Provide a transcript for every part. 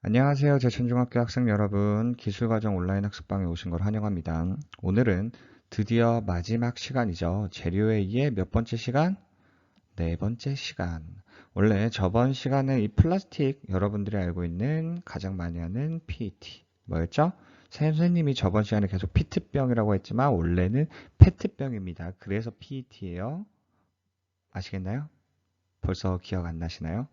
안녕하세요. 제천중학교 학생 여러분. 기술과정 온라인 학습방에 오신 걸 환영합니다. 오늘은 드디어 마지막 시간이죠. 재료에 의해 몇 번째 시간? 네 번째 시간. 원래 저번 시간에 이 플라스틱 여러분들이 알고 있는 가장 많이 하는 PET. 뭐였죠? 선생님이 저번 시간에 계속 피트병이라고 했지만 원래는 페트병입니다. 그래서 PET예요. 아시겠나요? 벌써 기억 안 나시나요?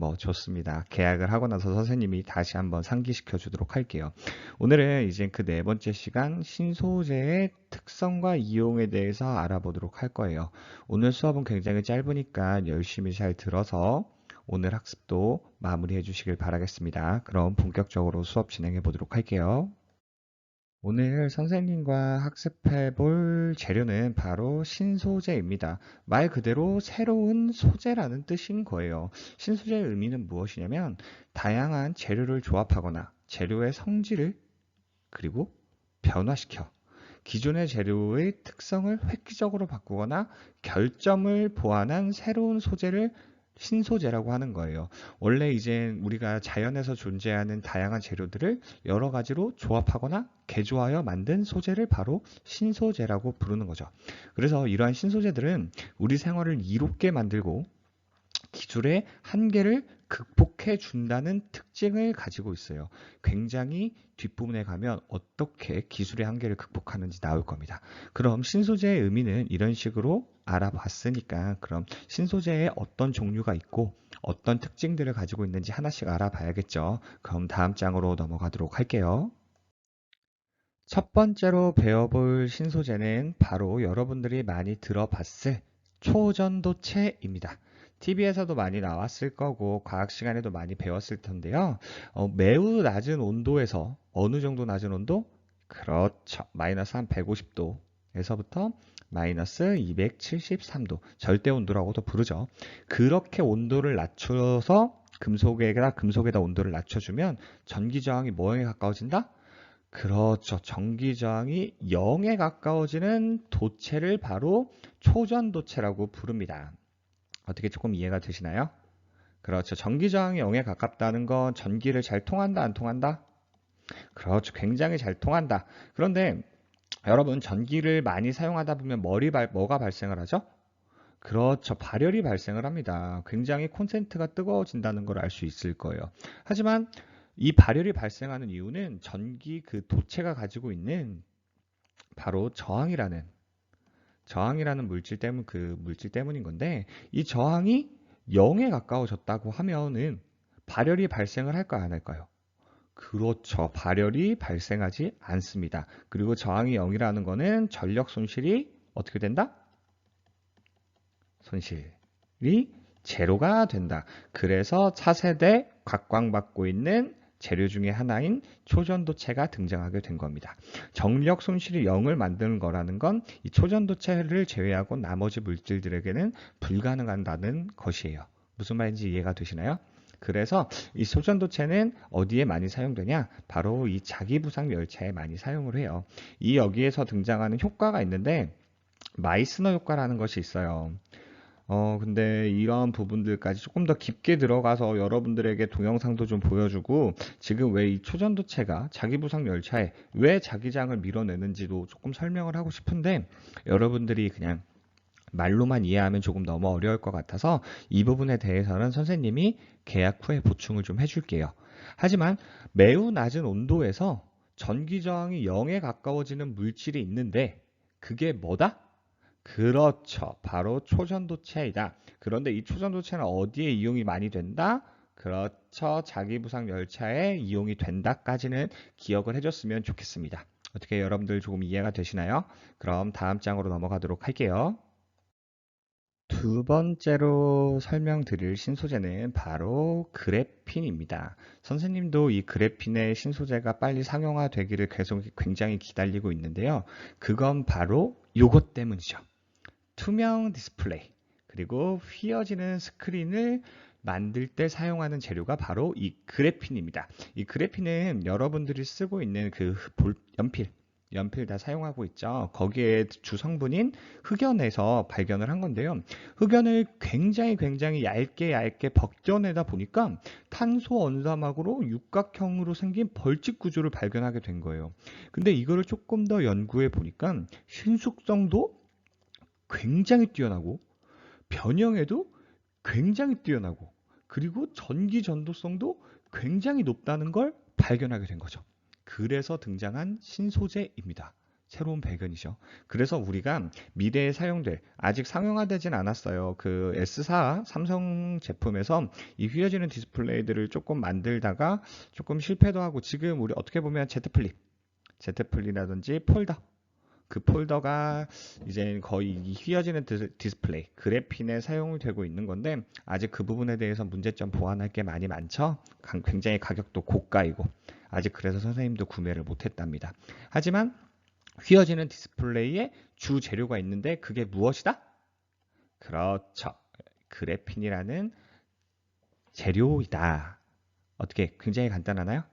뭐 좋습니다. 계약을 하고 나서 선생님이 다시 한번 상기시켜 주도록 할게요. 오늘은 이제 그 네 번째 시간 신소재의 특성과 이용에 대해서 알아보도록 할 거예요. 오늘 수업은 굉장히 짧으니까 열심히 잘 들어서 오늘 학습도 마무리해 주시길 바라겠습니다. 그럼 본격적으로 수업 진행해 보도록 할게요. 오늘 선생님과 학습해 볼 재료는 바로 신소재입니다. 말 그대로 새로운 소재라는 뜻인 거예요. 신소재의 의미는 무엇이냐면 다양한 재료를 조합하거나 재료의 성질을 그리고 변화시켜 기존의 재료의 특성을 획기적으로 바꾸거나 결점을 보완한 새로운 소재를 신소재라고 하는 거예요. 원래 이제 우리가 자연에서 존재하는 다양한 재료들을 여러 가지로 조합하거나 개조하여 만든 소재를 바로 신소재라고 부르는 거죠. 그래서 이러한 신소재들은 우리 생활을 이롭게 만들고 기술의 한계를 극복해 준다는 특징을 가지고 있어요. 굉장히 뒷부분에 가면 어떻게 기술의 한계를 극복하는지 나올 겁니다. 그럼 신소재의 의미는 이런 식으로 알아봤으니까 그럼 신소재에 어떤 종류가 있고 어떤 특징들을 가지고 있는지 하나씩 알아봐야겠죠. 그럼 다음 장으로 넘어가도록 할게요. 첫 번째로 배워볼 신소재는 바로 여러분들이 많이 들어봤을 초전도체입니다. TV에서도 많이 나왔을 거고 과학 시간에도 많이 배웠을 텐데요. 어, 매우 낮은 온도에서 어느 정도 낮은 온도? 그렇죠. 마이너스 한 150도에서부터 마이너스 273도 절대 온도라고도 부르죠. 그렇게 온도를 낮춰서 금속에다 금속에다 온도를 낮춰주면 전기 저항이 뭐에 가까워진다? 그렇죠. 전기 저항이 0에 가까워지는 도체를 바로 초전도체라고 부릅니다. 어떻게 조금 이해가 되시나요? 그렇죠. 전기 저항이 0에 가깝다는 건 전기를 잘 통한다, 안 통한다? 그렇죠. 굉장히 잘 통한다. 그런데 여러분 전기를 많이 사용하다 보면 머리 발, 뭐가 발생을 하죠? 그렇죠. 발열이 발생을 합니다. 굉장히 콘센트가 뜨거워진다는 걸 알 수 있을 거예요. 하지만 이 발열이 발생하는 이유는 전기 그 도체가 가지고 있는 바로 저항이라는 저항이라는 물질 때문 그 물질 때문인 건데 이 저항이 0에 가까워졌다고 하면은 발열이 발생을 할까요 안 할까요? 그렇죠. 발열이 발생하지 않습니다. 그리고 저항이 0이라는 거는 전력 손실이 어떻게 된다? 손실이 제로가 된다. 그래서 차세대 각광받고 있는 재료 중의 하나인 초전도체가 등장하게 된 겁니다. 정력 손실이 0을 만드는 거라는 건 이 초전도체를 제외하고 나머지 물질들에게는 불가능하다는 것이에요. 무슨 말인지 이해가 되시나요? 그래서 이 소전도체는 어디에 많이 사용되냐? 바로 이 자기부상 열차에 많이 사용을 해요. 이 여기에서 등장하는 효과가 있는데 마이스너 효과라는 것이 있어요. 어, 근데 이런 부분들까지 조금 더 깊게 들어가서 여러분들에게 동영상도 좀 보여주고 지금 왜 이 초전도체가 자기부상 열차에 왜 자기장을 밀어내는지도 조금 설명을 하고 싶은데 여러분들이 그냥 말로만 이해하면 조금 너무 어려울 것 같아서 이 부분에 대해서는 선생님이 계약 후에 보충을 좀 해줄게요. 하지만 매우 낮은 온도에서 전기 저항이 0에 가까워지는 물질이 있는데 그게 뭐다? 그렇죠. 바로 초전도체이다. 그런데 이 초전도체는 어디에 이용이 많이 된다? 그렇죠. 자기부상 열차에 이용이 된다까지는 기억을 해줬으면 좋겠습니다. 어떻게 여러분들 조금 이해가 되시나요? 그럼 다음 장으로 넘어가도록 할게요. 두 번째로 설명드릴 신소재는 바로 그래핀입니다. 선생님도 이 그래핀의 신소재가 빨리 상용화되기를 계속 굉장히 기다리고 있는데요. 그건 바로 요것 때문이죠. 투명 디스플레이 그리고 휘어지는 스크린을 만들 때 사용하는 재료가 바로 이 그래핀입니다. 이 그래핀은 여러분들이 쓰고 있는 그 볼, 연필 연필 다 사용하고 있죠. 거기에 주성분인 흑연에서 발견을 한 건데요. 흑연을 굉장히 굉장히 얇게 얇게 벗겨내다 보니까 탄소 원자막으로 육각형으로 생긴 벌집 구조를 발견하게 된 거예요. 근데 이거를 조금 더 연구해 보니까 신속성도 굉장히 뛰어나고 변형에도 굉장히 뛰어나고 그리고 전기 전도성도 굉장히 높다는 걸 발견하게 된 거죠. 그래서 등장한 신소재입니다. 새로운 발견이죠. 그래서 우리가 미래에 사용될 아직 상용화되진 않았어요. 그 S4 삼성 제품에서 이 휘어지는 디스플레이들을 조금 만들다가 조금 실패도 하고 지금 우리 어떻게 보면 Z 플립, Z 플립이라든지 폴더 그 폴더가 이제 거의 이 휘어지는 디- 디스플레이, 그래핀에 사용되고 있는 건데 아직 그 부분에 대해서 문제점 보완할 게 많이 많죠. 강- 굉장히 가격도 고가이고 아직 그래서 선생님도 구매를 못했답니다. 하지만 휘어지는 디스플레이에 주 재료가 있는데 그게 무엇이다? 그렇죠. 그래핀이라는 재료이다. 어떻게 굉장히 간단하나요?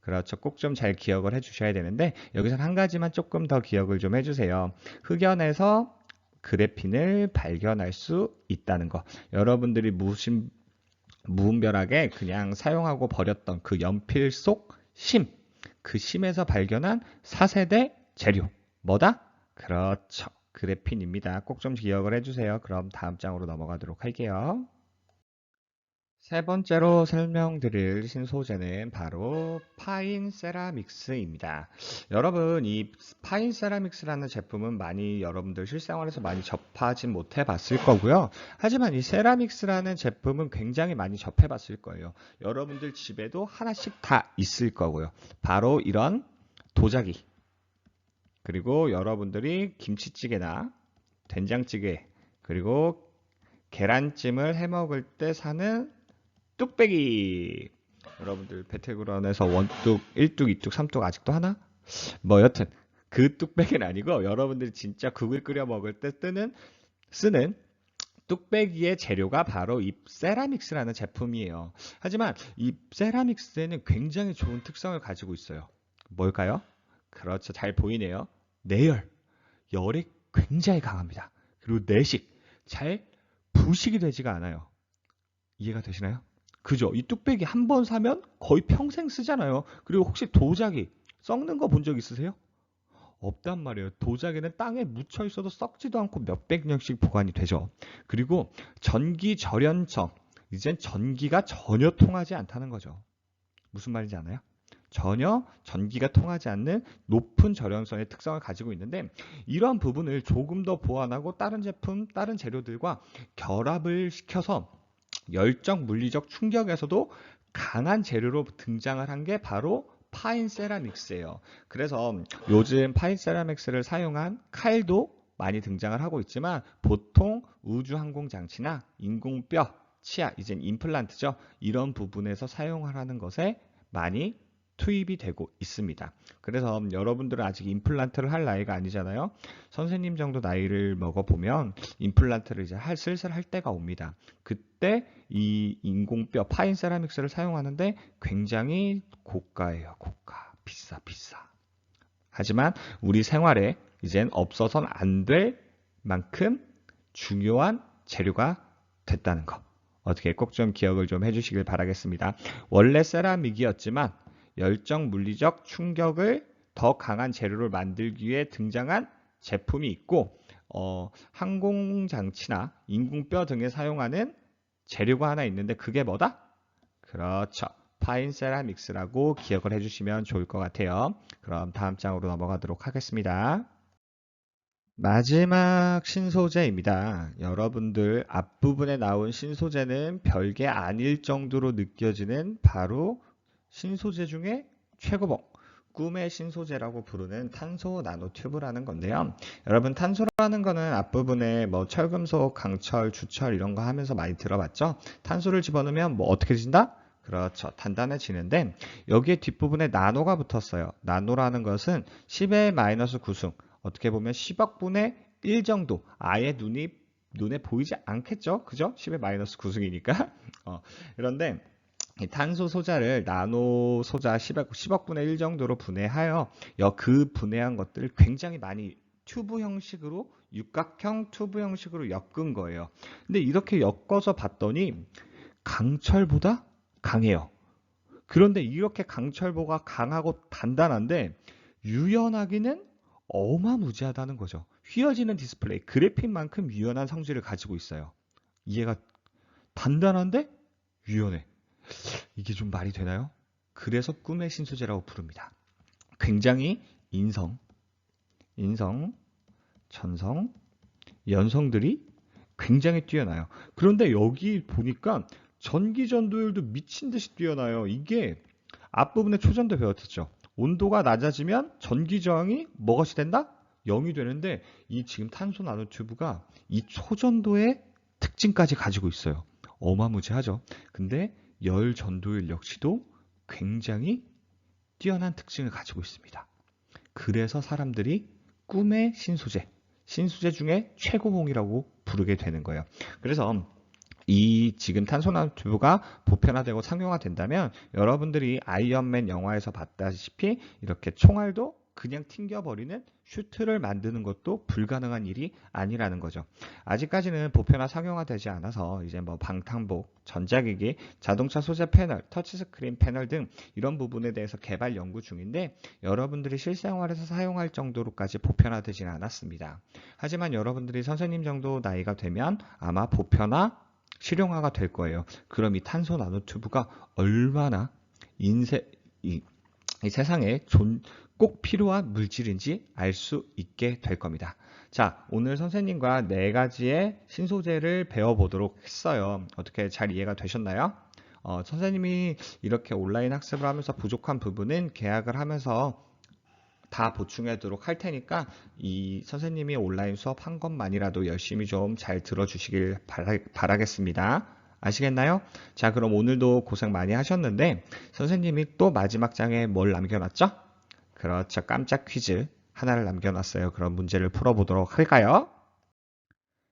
그렇죠. 꼭 좀 잘 기억을 해주셔야 되는데 여기서는 한 가지만 조금 더 기억을 좀 해주세요. 흑연에서 그래핀을 발견할 수 있다는 거. 여러분들이 무심, 무분별하게 그냥 사용하고 버렸던 그 연필 속 심, 그 심에서 발견한 4세대 재료. 뭐다? 그렇죠. 그래핀입니다. 꼭 좀 기억을 해주세요. 그럼 다음 장으로 넘어가도록 할게요. 세 번째로 설명드릴 신소재는 바로 파인 세라믹스입니다. 여러분, 이 파인 세라믹스라는 제품은 많이 여러분들 실생활에서 많이 접하진 못해 봤을 거고요. 하지만 이 세라믹스라는 제품은 굉장히 많이 접해 봤을 거예요. 여러분들 집에도 하나씩 다 있을 거고요. 바로 이런 도자기. 그리고 여러분들이 김치찌개나 된장찌개, 그리고 계란찜을 해 먹을 때 사는 뚝배기. 여러분들 배틀그라운에서 원뚝, 1뚝, 2뚝, 3뚝 아직도 하나? 뭐 여튼 그 뚝배기는 아니고 여러분들이 진짜 국을 끓여 먹을 때 뜨는 쓰는 뚝배기의 재료가 바로 이 세라믹스라는 제품이에요. 하지만 이 세라믹스에는 굉장히 좋은 특성을 가지고 있어요. 뭘까요? 그렇죠. 잘 보이네요. 내열. 열이 굉장히 강합니다. 그리고 내식. 잘 부식이 되지가 않아요. 이해가 되시나요? 그죠? 이 뚝배기 한 번 사면 거의 평생 쓰잖아요. 그리고 혹시 도자기 썩는 거 본 적 있으세요? 없단 말이에요. 도자기는 땅에 묻혀 있어도 썩지도 않고 몇백 년씩 보관이 되죠. 그리고 전기 절연성. 이젠 전기가 전혀 통하지 않다는 거죠. 무슨 말인지 아나요? 전혀 전기가 통하지 않는 높은 절연성의 특성을 가지고 있는데 이러한 부분을 조금 더 보완하고 다른 제품, 다른 재료들과 결합을 시켜서 열적 물리적 충격에서도 강한 재료로 등장을 한 게 바로 파인 세라믹스예요. 그래서 요즘 파인 세라믹스를 사용한 칼도 많이 등장을 하고 있지만 보통 우주 항공 장치나 인공뼈, 치아, 이젠 임플란트죠. 이런 부분에서 사용을 하는 것에 많이 투입이 되고 있습니다. 그래서 여러분들은 아직 임플란트를 할 나이가 아니잖아요. 선생님 정도 나이를 먹어보면 임플란트를 이제 할, 슬슬 할 때가 옵니다. 그때 이 인공뼈 파인 세라믹스를 사용하는데 굉장히 고가예요. 고가. 비싸, 비싸. 하지만 우리 생활에 이젠 없어선 안 될 만큼 중요한 재료가 됐다는 거. 어떻게 꼭 좀 기억을 좀 해주시길 바라겠습니다. 원래 세라믹이었지만 열정 물리적 충격을 더 강한 재료를 만들기 위해 등장한 제품이 있고 어, 항공장치나 인공뼈 등에 사용하는 재료가 하나 있는데 그게 뭐다? 그렇죠. 파인 세라믹스라고 기억을 해주시면 좋을 것 같아요. 그럼 다음 장으로 넘어가도록 하겠습니다. 마지막 신소재입니다. 여러분들 앞부분에 나온 신소재는 별게 아닐 정도로 느껴지는 바로 신소재 중에 최고봉, 꿈의 신소재라고 부르는 탄소 나노튜브라는 건데요. 여러분 탄소라는 거는 앞부분에 뭐 철금속, 강철, 주철 이런 거 하면서 많이 들어봤죠? 탄소를 집어넣으면 뭐 어떻게 진다? 그렇죠. 단단해지는데 여기에 뒷부분에 나노가 붙었어요. 나노라는 것은 10의 마이너스 9승 어떻게 보면 10억분의 1 정도 아예 눈이 눈에 보이지 않겠죠? 그죠? 10의 마이너스 9승이니까 어, 그런데 이 탄소 소자를 나노 소자 10억, 10억분의 1 정도로 분해하여 여- 그 분해한 것들을 굉장히 많이 튜브 형식으로 육각형 튜브 형식으로 엮은 거예요. 근데 이렇게 엮어서 봤더니 강철보다 강해요. 그런데 이렇게 강철보가 강하고 단단한데 유연하기는 어마무지하다는 거죠. 휘어지는 디스플레이, 그래픽만큼 유연한 성질을 가지고 있어요. 이해가 단단한데 유연해. 이게 좀 말이 되나요? 그래서 꿈의 신소재라고 부릅니다. 굉장히 인성, 인성, 전성, 연성들이 굉장히 뛰어나요. 그런데 여기 보니까 전기 전도율도 미친 듯이 뛰어나요. 이게 앞부분에 초전도 배웠었죠. 온도가 낮아지면 전기 저항이 뭐가시 된다? 0이 되는데 이 지금 탄소 나노 튜브가 이 초전도의 특징까지 가지고 있어요. 어마무지하죠. 근데 열 전도율 역시도 굉장히 뛰어난 특징을 가지고 있습니다. 그래서 사람들이 꿈의 신소재, 신소재 중에 최고봉이라고 부르게 되는 거예요. 그래서 이 지금 탄소 나노튜브가 보편화되고 상용화된다면 여러분들이 아이언맨 영화에서 봤다시피 이렇게 총알도 그냥 튕겨버리는 슈트를 만드는 것도 불가능한 일이 아니라는 거죠. 아직까지는 보편화 상용화되지 않아서 이제 뭐 방탄복, 전자기기, 자동차 소재 패널, 터치스크린 패널 등 이런 부분에 대해서 개발 연구 중인데 여러분들이 실생활에서 사용할 정도로까지 보편화되지는 않았습니다. 하지만 여러분들이 선생님 정도 나이가 되면 아마 보편화 실용화가 될 거예요. 그럼 이 탄소 나노튜브가 얼마나 인세 이, 이 세상에 존, 꼭 필요한 물질인지 알 수 있게 될 겁니다. 자, 오늘 선생님과 네 가지의 신소재를 배워보도록 했어요. 어떻게 잘 이해가 되셨나요? 어, 선생님이 이렇게 온라인 학습을 하면서 부족한 부분은 계약을 하면서 다 보충하도록 할 테니까 이 선생님이 온라인 수업 한 것만이라도 열심히 좀 잘 들어주시길 바라, 바라겠습니다. 아시겠나요? 자, 그럼 오늘도 고생 많이 하셨는데 선생님이 또 마지막 장에 뭘 남겨놨죠? 그렇죠. 깜짝 퀴즈 하나를 남겨놨어요. 그럼 문제를 풀어보도록 할까요?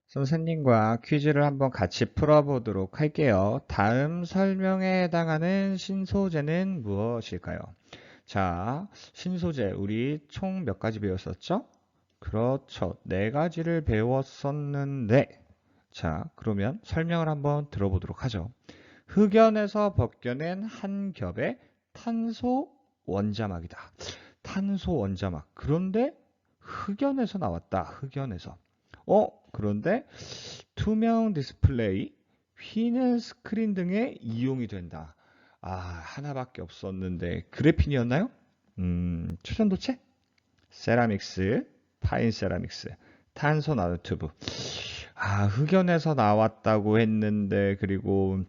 선생님과 퀴즈를 한번 같이 풀어보도록 할게요. 다음 설명에 해당하는 신소재는 무엇일까요? 자, 신소재 우리 총 몇 가지 배웠었죠? 그렇죠. 네 가지를 배웠었는데 자, 그러면 설명을 한번 들어보도록 하죠. 흑연에서 벗겨낸 한 겹의 탄소 원자막이다. 탄소 원자막. 그런데 흑연에서 나왔다. 흑연에서. 어, 그런데 투명 디스플레이, 휘는 스크린 등에 이용이 된다. 아, 하나밖에 없었는데 그래핀이었나요? 음, 초전도체? 세라믹스, 파인 세라믹스, 탄소 나노튜브. 아, 흑연에서 나왔다고 했는데 그리고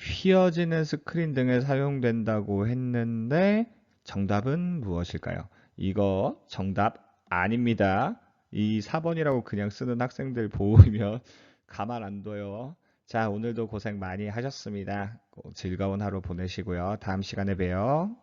휘어지는 스크린 등에 사용된다고 했는데 정답은 무엇일까요? 이거 정답 아닙니다. 이 4번이라고 그냥 쓰는 학생들 보이면 가만 안 둬요. 자, 오늘도 고생 많이 하셨습니다. 즐거운 하루 보내시고요. 다음 시간에 봬요.